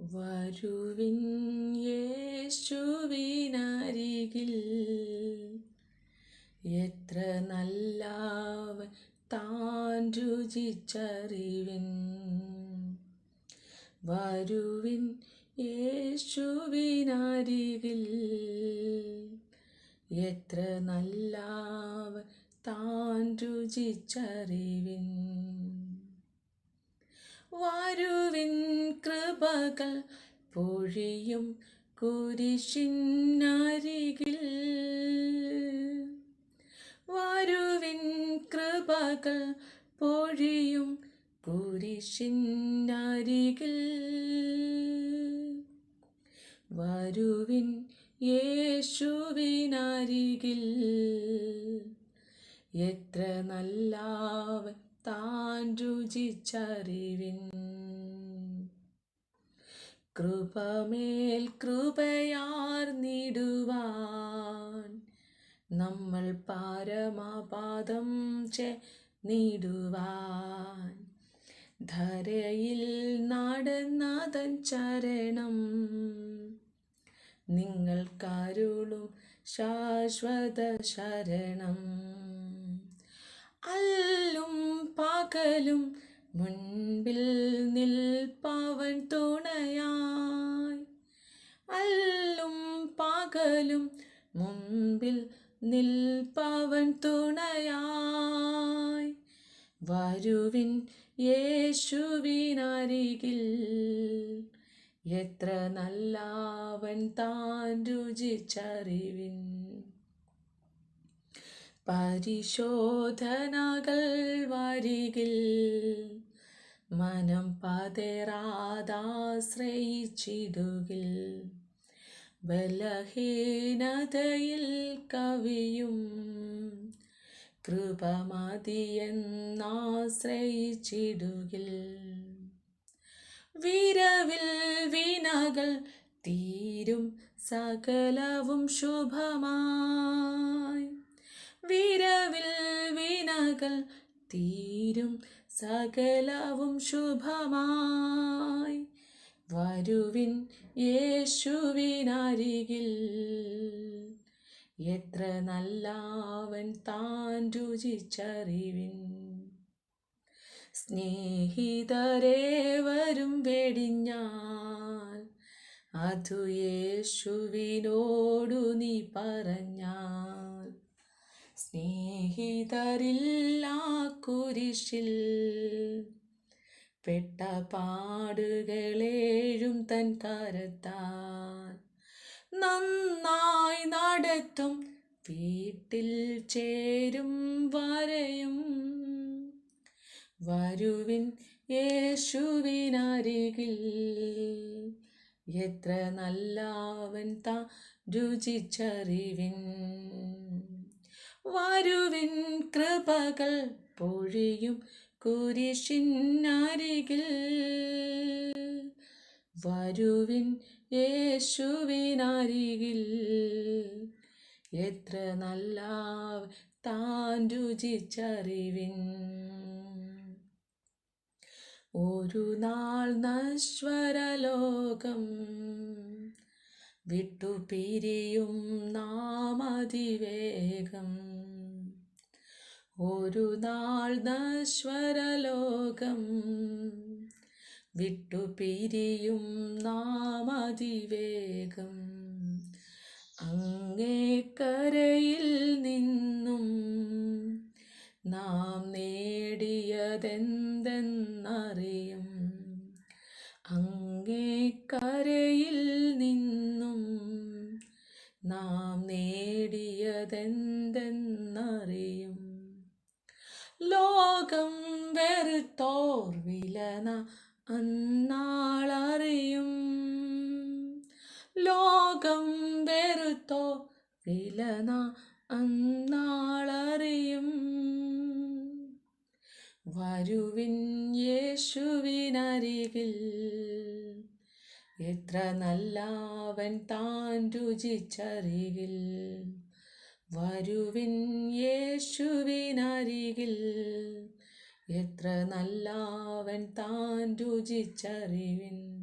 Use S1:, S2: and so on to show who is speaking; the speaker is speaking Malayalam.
S1: വരുവിൻ യേശുവിനരികിൽ എത്ര നല്ലവൻ താൻ രുചിച്ചറിവിൻ. വരുവിൻ യേശുവിനരികിൽ എത്ര നല്ലവൻ താൻ രുചിച്ചറിവിൻ. വരുവിൻ കൃപകൾ പൊഴിയും കുരിശിനരികിൽ വരുവിൻ കൃപകൾ പൊഴിയും കുരിശിനരികിൽ വരുവിൻ യേശുവിനരികിൽ എത്ര നല്ലവൻ താൻ രുചിച്ചറിവിൻ. കൃപമേൽ കൃപയാർന്നിടുവാൻ നമ്മൾ പരമപാദം നിടുവാൻ ധരയിൽ നാടനാഥൻ ചരണം. നിങ്ങൾക്കരുളും ശാശ്വത ശരണം. അല്ലും പകലും മുൻപിൽ നിൽപ്പവൻ തുണയായി. അല്ലും പകലും മുൻപിൽ നിൽപ്പവൻ തുണയായി. വരുവിൻ യേശുവിനരികിൽ എത്ര നല്ലവൻ താൻ രുചിച്ചറിവിൻ. പരിശോധനകൾ വരികിൽ മനം പതരാതാശ്രയിച്ചിടുകിൽ ബലഹീനതയിൽ കവിയും കൃപമതിയെന്നാശ്രയിച്ചിടുകിൽ വിരവിൽ വിനകൾ തീരും സകലവും ശുഭമായി വിനകൾ തീരും സകലവും ശുഭമായി. വരുവിൻ യേശുവിനരികിൽ എത്ര നല്ലവൻ താൻ രുചിച്ചറിവിൻ. സ്നേഹിതരെ വരും വെടിഞ്ഞാൽ അതു യേശുവിനോടു നീ പറഞ്ഞാൽ സ്നേഹിതരില്ല കുരിശിൽ പെട്ട പാടുകളേഴും തൻ കരത്താൽ നന്നായി നടത്തും വീട്ടിൽ ചേരും വരയും വരുവിൻ യേശുവിനരികിൽ എത്ര നല്ലവൻ താ രുചിച്ചറിവിൻ. വരുവിൻ കൃപകൾ പൊഴിയും കുരിശിനരികിൽ വരുവിൻ യേശുവിനരികിൽ. എത്ര നല്ല താൻ രുചിച്ചറിവിൻ. ഒരു നാൾ നശ്വരലോകം വിട്ടുപിരിയും നാം അതിവേഗം ഒരു നാൾ നശ്വരലോകം. വിട്ടുപിരിയും നാം അതിവേഗം അങ്ങേക്കരയിൽ നിന്നും നാം നേടിയതെന്തെന്നറിയും. അങ്ങേക്കരയിൽ ലോകം വെറുത്തോർ വിലന അന്നാളറിയും. ലോകം വെറുത്തോർ വിലന അന്നാളറിയും. വരുവിൻ യേശുവിനരികിൽ എത്ര നല്ലാവൻ താൻ രുചിച്ചറികിൽ. വരുവിൻ യേശുവിനരികിൽ എത്ര നല്ലവൻ താൻ രുചിച്ചറിവിൻ.